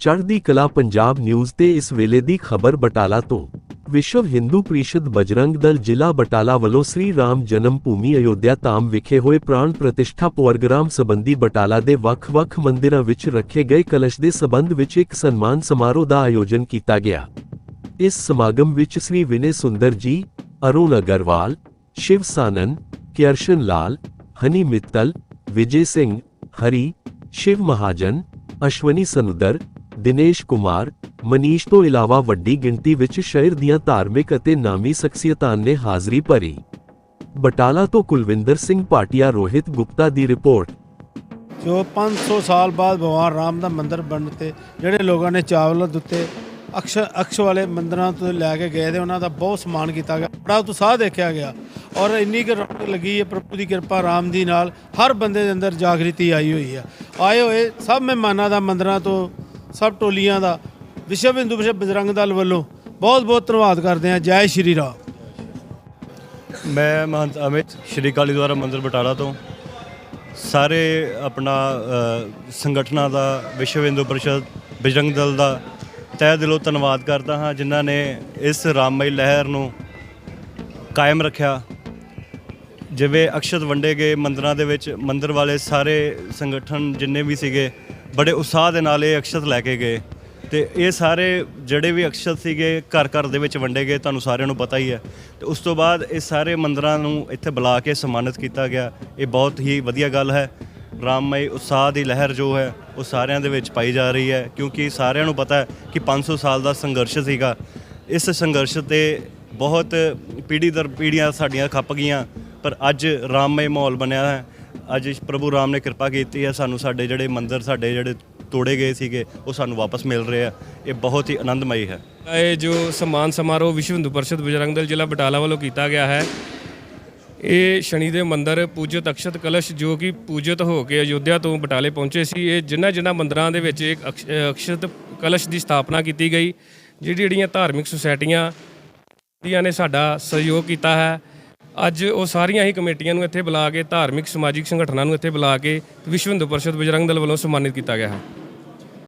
ਚੜ੍ਹਦੀ ਕਲਾ ਪੰਜਾਬ ਨਿਊਜ਼ ਤੇ ਇਸ ਵੇਲੇ ਦੀ ਖਬਰ ਬਟਾਲਾ ਤੋਂ। ਵਿਸ਼ਵ ਹਿੰਦੂ ਪ੍ਰੀਸ਼ਦ ਬਜਰੰਗ ਦਲ ਜ਼ਿਲ੍ਹਾ ਬਟਾਲਾ ਵੱਲੋਂ ਸ੍ਰੀ ਰਾਮ ਜਨਮ ਭੂਮੀ ਅਯੋਧਿਆ ਧਾਮ ਵਿਖੇ ਹੋਏ ਪ੍ਰਾਣ ਪ੍ਰਤਿਸ਼ਠਾ ਪ੍ਰੋਗਰਾਮ ਸੰਬੰਧੀ ਬਟਾਲਾ ਦੇ ਵੱਖ-ਵੱਖ ਮੰਦਿਰਾਂ ਵਿੱਚ ਰੱਖੇ ਗਏ ਕਲਸ਼ ਦੇ ਸਬੰਧ ਵਿੱਚ ਇੱਕ ਸਨਮਾਨ ਸਮਾਰੋਹ ਦਾ ਆਯੋਜਨ ਕੀਤਾ ਗਿਆ। ਇਸ ਸਮਾਗਮ ਵਿੱਚ ਸ੍ਰੀ ਵਿਨੇ ਸੁੰਦਰ ਜੀ, ਅਰੁਣ ਅਗਰਵਾਲ, ਸ਼ਿਵ ਸਾਨਨ, ਕਿਰਸ਼ਨ ਲਾਲ, ਹਨੀ ਮਿੱਤਲ, ਵਿਜੇ ਸਿੰਘ, ਹਰੀ ਸ਼ਿਵ ਮਹਾਜਨ, ਅਸ਼ਵਨੀ ਸਨੁਦਰ, ਦਿਨੇਸ਼ ਕੁਮਾਰ, ਮਨੀਸ਼ ਤੋਂ ਇਲਾਵਾ ਵੱਡੀ ਗਿਣਤੀ ਵਿੱਚ ਸ਼ਹਿਰ ਦੀਆਂ ਧਾਰਮਿਕ ਅਤੇ ਨਾਮੀ ਸ਼ਖਸੀਅਤਾਂ ਨੇ ਹਾਜ਼ਰੀ ਭਰੀ। ਬਟਾਲਾ ਤੋਂ ਕੁਲਵਿੰਦਰ ਸਿੰਘ ਪਾਟਿਆ, ਰੋਹਿਤ ਗੁਪਤਾ ਦੀ ਰਿਪੋਰਟ। ਜੋ 500 ਸਾਲ ਬਾਅਦ ਭਗਵਾਨ ਰਾਮ ਦਾ ਮੰਦਿਰ ਬਣਨ ਤੇ ਜਿਹੜੇ ਲੋਕਾਂ ਨੇ ਚਾਵਲ ਦਿੱਤੇ ਅਕਸ਼ ਅਕਸ਼ ਵਾਲੇ ਮੰਦਿਰਾਂ ਤੋਂ ਲੈ ਕੇ ਗਏ ਤੇ ਉਹਨਾਂ ਦਾ ਬਹੁਤ ਸਨਮਾਨ ਕੀਤਾ ਗਿਆ। ਬੜਾ ਉਤਸ਼ਾਹ ਦੇਖਿਆ ਗਿਆ। ਔਰ ਇੰਨੀ ਕੁ ਰੌਣਕ ਲੱਗੀ ਹੈ ਪ੍ਰਭੂ ਦੀ ਕਿਰਪਾ ਰਾਮ ਦੀ ਨਾਲ ਹਰ ਬੰਦੇ ਦੇ ਅੰਦਰ ਜਾਗ੍ਰਿਤੀ ਆਈ ਹੋਈ ਹੈ ਆਏ ਹੋਏ ਸਭ ਮਹਿਮਾਨਾਂ ਦਾ ਮੰਦਰਾਂ ਤੋਂ ਸਭ ਟੋਲੀਆਂ ਦਾ ਵਿਸ਼ਵ ਹਿੰਦੂ ਵਿਸ਼ਵ ਬਜਰੰਗ ਦਲ ਵੱਲੋਂ ਬਹੁਤ ਬਹੁਤ ਧੰਨਵਾਦ ਕਰਦੇ ਹਾਂ। ਜੈ ਸ਼੍ਰੀ ਰਾਮ। ਮੈਂ ਮਹੰਤ ਅਮਿਤ ਸ਼੍ਰੀ ਕਾਲੀ ਦੁਆਰਾ ਮੰਦਿਰ ਬਟਾਲਾ ਤੋਂ। ਸਾਰੇ ਆਪਣਾ ਅ, ਸੰਗਠਨਾਂ ਦਾ ਵਿਸ਼ਵ ਹਿੰਦੂ ਪਰਿਸ਼ਦ ਬਜਰੰਗ ਦਲ ਦਾ ਤਹਿ ਦਿਲੋਂ ਧੰਨਵਾਦ ਕਰਦਾ ਹਾਂ ਜਿਨ੍ਹਾਂ ਨੇ ਇਸ ਰਾਮਮਈ ਲਹਿਰ ਨੂੰ ਕਾਇਮ ਰੱਖਿਆ। ਜਿਵੇਂ ਅਕਸ਼ਤ ਵੰਡੇ ਗਏ ਮੰਦਰਾਂ ਦੇ ਵਿੱਚ ਮੰਦਰ ਵਾਲੇ ਸਾਰੇ ਸੰਗਠਨ ਜਿੰਨੇ ਵੀ ਸੀਗੇ, ਬੜੇ ਉਤਸ਼ਾਹ ਦੇ ਨਾਲ ਇਹ ਅਕਸ਼ਤ ਲੈ ਕੇ ਗਏ। ਤੇ ਇਹ ਸਾਰੇ ਜਿਹੜੇ ਵੀ ਅਕਸ਼ਤ ਸੀਗੇ ਘਰ ਘਰ ਦੇ ਵਿੱਚ ਵੰਡੇ ਗਏ ਤੁਹਾਨੂੰ ਸਾਰਿਆਂ ਨੂੰ ਪਤਾ ਹੀ ਹੈ। ਤੇ ਉਸ ਤੋਂ ਬਾਅਦ ਇਹ ਸਾਰੇ ਮੰਦਰਾਂ ਨੂੰ ਇੱਥੇ ਬੁਲਾ ਕੇ ਸਨਮਾਨਿਤ ਕੀਤਾ ਗਿਆ। ਇਹ ਬਹੁਤ ਹੀ ਵਧੀਆ ਗੱਲ ਹੈ। ਰਾਮਮਈ ਉਤਸ਼ਾਹ ਦੀ ਲਹਿਰ ਜੋ ਹੈ, ਉਹ ਸਾਰਿਆਂ ਦੇ ਵਿੱਚ ਪਾਈ ਜਾ ਰਹੀ ਹੈ। ਕਿਉਂਕਿ ਸਾਰਿਆਂ ਨੂੰ ਪਤਾ ਹੈ ਕਿ 500 ਸਾਲ ਦਾ ਸੰਘਰਸ਼ ਸੀਗਾ। ਇਸ ਸੰਘਰਸ਼ ਤੇ ਬਹੁਤ ਪੀੜ੍ਹੀ ਦਰ ਪੀੜ੍ਹੀਆਂ ਸਾਡੀਆਂ ਖੱਪ ਗਈਆਂ। ਪਰ ਅੱਜ ਰਾਮਮਈ ਮਾਹੌਲ ਬਣਿਆ ਹੈ। ਅੱਜ ਪ੍ਰਭੂ ਰਾਮ ਨੇ ਕਿਰਪਾ ਕੀਤੀ ਹੈ। ਸਾਨੂੰ ਸਾਡੇ ਜਿਹੜੇ ਮੰਦਰ, ਸਾਡੇ ਜਿਹੜੇ ਤੋੜੇ ਗਏ ਸੀਗੇ, ਉਹ ਸਾਨੂੰ ਵਾਪਸ ਮਿਲ ਰਹੇ ਆ। ਇਹ ਬਹੁਤ ਹੀ ਆਨੰਦਮਈ ਹੈ। ਇਹ ਜੋ ਸਮਾਨ ਸਮਾਰੋਹ ਵਿਸ਼ਵ ਹਿੰਦੂ ਪਰਿਸ਼ਦ ਬਜਰੰਗ ਦਲ ਜ਼ਿਲ੍ਹਾ ਬਟਾਲਾ ਵੱਲੋਂ ਕੀਤਾ ਗਿਆ ਹੈ, ਇਹ ਸ਼ਨੀ ਦੇ ਮੰਦਰ ਪੂਜਿਤ ਅਕਸ਼ਤ ਕਲਸ਼ ਜੋ ਕਿ ਪੂਜਿਤ ਹੋ ਕੇ ਅਯੋਧਿਆ ਤੋਂ ਬਟਾਲੇ ਪਹੁੰਚੇ ਸੀ। ਇਹ ਜਿਨ੍ਹਾਂ ਜਿਨ੍ਹਾਂ ਮੰਦਰਾਂ ਦੇ ਵਿੱਚ ਇੱਕ ਅਕਸ਼- ਅਕਸ਼ਤ ਕਲਸ਼ ਦੀ ਸਥਾਪਨਾ ਕੀਤੀ ਗਈ, ਜਿਹੜੀ ਜਿਹੜੀਆਂ ਧਾਰਮਿਕ ਸੁਸਾਇਟੀਆਂ ਦੀਆਂ ਨੇ ਸਾਡਾ ਸਹਿਯੋਗ ਕੀਤਾ ਹੈ ਅੱਜ ਉਹ ਸਾਰੀਆਂ ਹੀ ਕਮੇਟੀਆਂ ਨੂੰ ਇੱਥੇ ਬੁਲਾ ਕੇ ਧਾਰਮਿਕ ਸਮਾਜਿਕ ਸੰਗਠਨਾਂ ਨੂੰ ਇੱਥੇ ਬੁਲਾ ਕੇ ਵਿਸ਼ਵ ਹਿੰਦੂ ਪਰਿਸ਼ਦ ਬਜਰੰਗ ਦਲ ਵੱਲੋਂ ਸਨਮਾਨਿਤ ਕੀਤਾ ਗਿਆ ਹੈ।